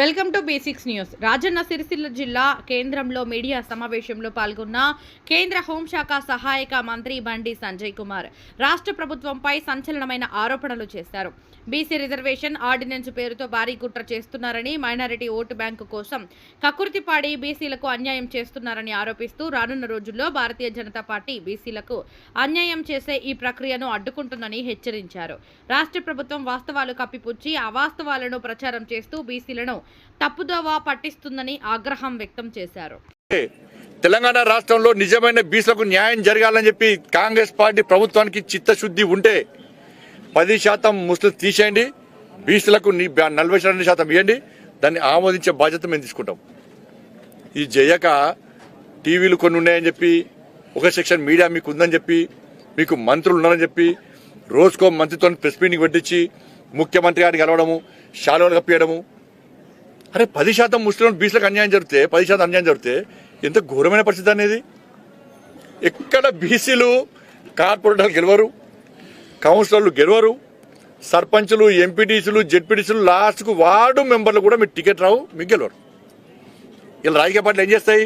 Welcome to basics news. Rajanna Sircilla జిల్లా కేంద్రంలో media సమావేశంలో పాల్గొన్న కేంద్ర హోంశాఖ సహాయక మంత్రి బండి సంజయ్ కుమార్ రాష్ట్ర ప్రభుత్వంపై సంచలనమైన ఆరోపణలు చేశారు. బీసీ రిజర్వేషన్ ఆర్డినెన్స్ పేరుతో భారీ కుట్ర చేస్తున్నారని మైనారిటీ ఓటు బ్యాంకు కోసం కకుర్తిపాడి బీసీలకు అన్యాయం చేస్తున్నారని ఆరోపిస్తూ రానున్న రోజుల్లో భారతీయ జనతా పార్టీ బీసీలకు అన్యాయం చేసే ఈ ప్రక్రియను అడ్డుకుంటుందని హెచ్చరించారు. రాష్ట్ర ప్రభుత్వం వాస్తవాలు కప్పిపుచ్చి అవాస్తవాలను ప్రచారం చేస్తూ బీసీలను తప్పుదోవ పట్టిస్తుందని ఆగ్రహం వ్యక్తం చేశారు. తెలంగాణ రాష్ట్రంలో నిజమైన బీసీలకు న్యాయం జరగాలని చెప్పి కాంగ్రెస్ పార్టీ ప్రభుత్వానికి చిత్తశుద్ధి ఉంటే పది శాతం ముస్లిం తీసేయండి బీసీలకు నీ- నలభై రెండు శాతం ఇవ్వండి దాన్ని ఆమోదించే బాధ్యత మేము తీసుకుంటాం. ఇది చేయక టీవీలు కొన్ని ఉన్నాయని చెప్పి ఒక సెక్షన్ మీడియా మీకు ఉందని చెప్పి మీకు మంత్రులు ఉన్నారని చెప్పి రోజుకో మంత్రితో ప్రెస్ మీటింగ్ పెట్టించి ముఖ్యమంత్రి గారిని కలవడము శాలువలు కప్పియడము అరే పది శాతం ముస్లిం బీసీలకు అన్యాయం జరిగితే పది శాతం అన్యాయం జరిగితే ఎంత ఘోరమైన పరిస్థితి అనేది? ఎక్కడ బీసీలు కార్పొరేటర్లు గెలవరు కౌన్సిలర్లు గెలవరు సర్పంచులు ఎంపీటీసీలు జెడ్పీటీసీలు లాస్ట్కు వార్డు మెంబర్లు కూడా మీకు టికెట్ రావు మీకు గెలవరు. ఇలా రాజకీయ పార్టీలు ఏం చేస్తాయి?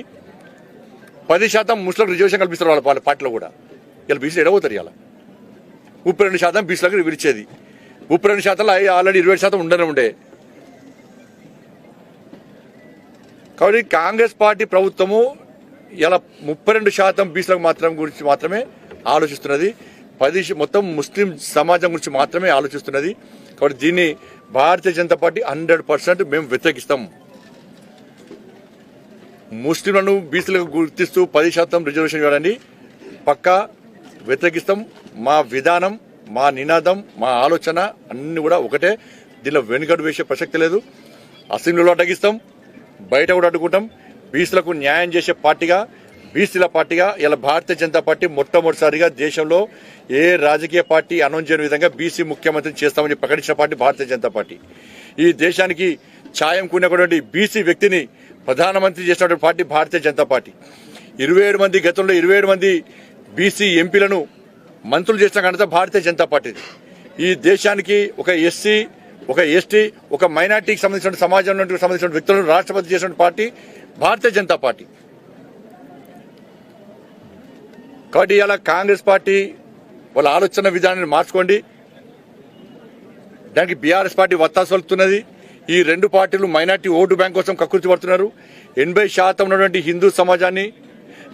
పది శాతం ముస్లిం రిజర్వేషన్ కల్పిస్తారు వాళ్ళ వాళ్ళ పార్టీలో కూడా. ఇలా బీసీలు ఎడబోతారు ఇలా ముప్పై రెండు శాతం బీసీలకు విడిచేది ముప్పై రెండు శాతంలో ఆల్రెడీ ఇరవై శాతం ఉండనే ఉండే. కాబట్టి కాంగ్రెస్ పార్టీ ప్రభుత్వము ఇలా ముప్పై రెండు శాతం బీసీలకు మాత్రం గురించి మాత్రమే ఆలోచిస్తున్నది. పది మొత్తం ముస్లిం సమాజం గురించి మాత్రమే ఆలోచిస్తున్నది. కాబట్టి దీన్ని Bharatiya Janata party hundred percent మేము వ్యతిరేకిస్తాం. ముస్లింలను బీసీలకు గుర్తిస్తూ పది శాతం రిజర్వేషన్ ఇవ్వడాన్ని పక్కా వ్యతిరేకిస్తాం. మా విధానం మా నినాదం మా ఆలోచన అన్ని కూడా ఒకటే. దీనిలో వెనుకడు వేసే ప్రసక్తి లేదు. అసెంబ్లీలో అడ్డగిస్తాం. బయట కూడా అడ్డుకుంటాం. బీసీలకు న్యాయం చేసే పార్టీగా బీసీల పార్టీగా ఇలా భారతీయ జనతా పార్టీ మొట్టమొదటిసారిగా దేశంలో ఏ రాజకీయ పార్టీ అనౌన్స్ చేయని విధంగా బీసీ ముఖ్యమంత్రిని చేస్తామని ప్రకటించిన పార్టీ భారతీయ జనతా పార్టీ. ఈ దేశానికి ఛాయం కూడినటువంటి బీసీ వ్యక్తిని ప్రధానమంత్రి చేసినటువంటి పార్టీ భారతీయ జనతా పార్టీ. ఇరవై ఏడు మంది గతంలో ఇరవై ఏడు మంది బీసీ ఎంపీలను మంత్రులు చేసిన కనుక భారతీయ జనతా పార్టీ ఈ దేశానికి ఒక ఎస్సీ ఒక ఎస్టీ ఒక మైనార్టీకి సంబంధించిన సమాజం నుండి సంబంధించిన వ్యక్తులను రాష్ట్రపతి చేసిన పార్టీ భారతీయ జనతా పార్టీ. కాబట్టి ఇలా కాంగ్రెస్ పార్టీ వాళ్ళ ఆలోచన విధానాన్ని మార్చుకోండి. దానికి బీఆర్ఎస్ పార్టీ వత్తాసు ఈ రెండు పార్టీలు మైనార్టీ ఓటు బ్యాంక్ కోసం కకృతి పడుతున్నారు. ఎనభై శాతం ఉన్నటువంటి హిందూ సమాజాన్ని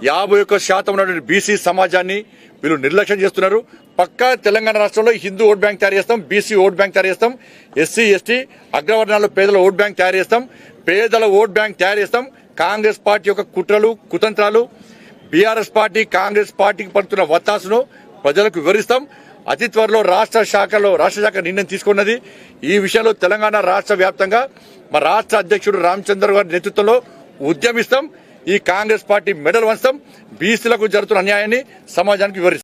యాభై ఒక్క శాతం ఉన్నటువంటి బీసీ సమాజాన్ని వీళ్ళు నిర్లక్ష్యం చేస్తున్నారు. పక్కా తెలంగాణ రాష్ట్రంలో హిందూ ఓట్ బ్యాంక్ తయారు చేస్తాం బీసీ ఓట్ బ్యాంక్ తయారు చేస్తాం ఎస్సీ ఎస్టీ అగ్రవర్ణాల్లో పేదల ఓట్ బ్యాంక్ తయారు చేస్తాం పేదల ఓట్ బ్యాంక్ తయారు చేస్తాం. కాంగ్రెస్ పార్టీ యొక్క కుట్రలు కుతంత్రాలు బీఆర్ఎస్ పార్టీ కాంగ్రెస్ పార్టీకి పడుతున్న వత్తాసును ప్రజలకు వివరిస్తాం. అతి త్వరలో రాష్ట్ర శాఖలో రాష్ట్ర శాఖ నిర్ణయం తీసుకున్నది. ఈ విషయంలో తెలంగాణ రాష్ట్ర వ్యాప్తంగా మా రాష్ట్ర అధ్యక్షుడు రామచంద్ర గారి నేతృత్వంలో ఉద్యమిస్తాం. ఈ కాంగ్రెస్ పార్టీ మెడల్ వంశం బీసీలకు జరుగుతున్న అన్యాయాన్ని సమాజానికి వివరిస్తాం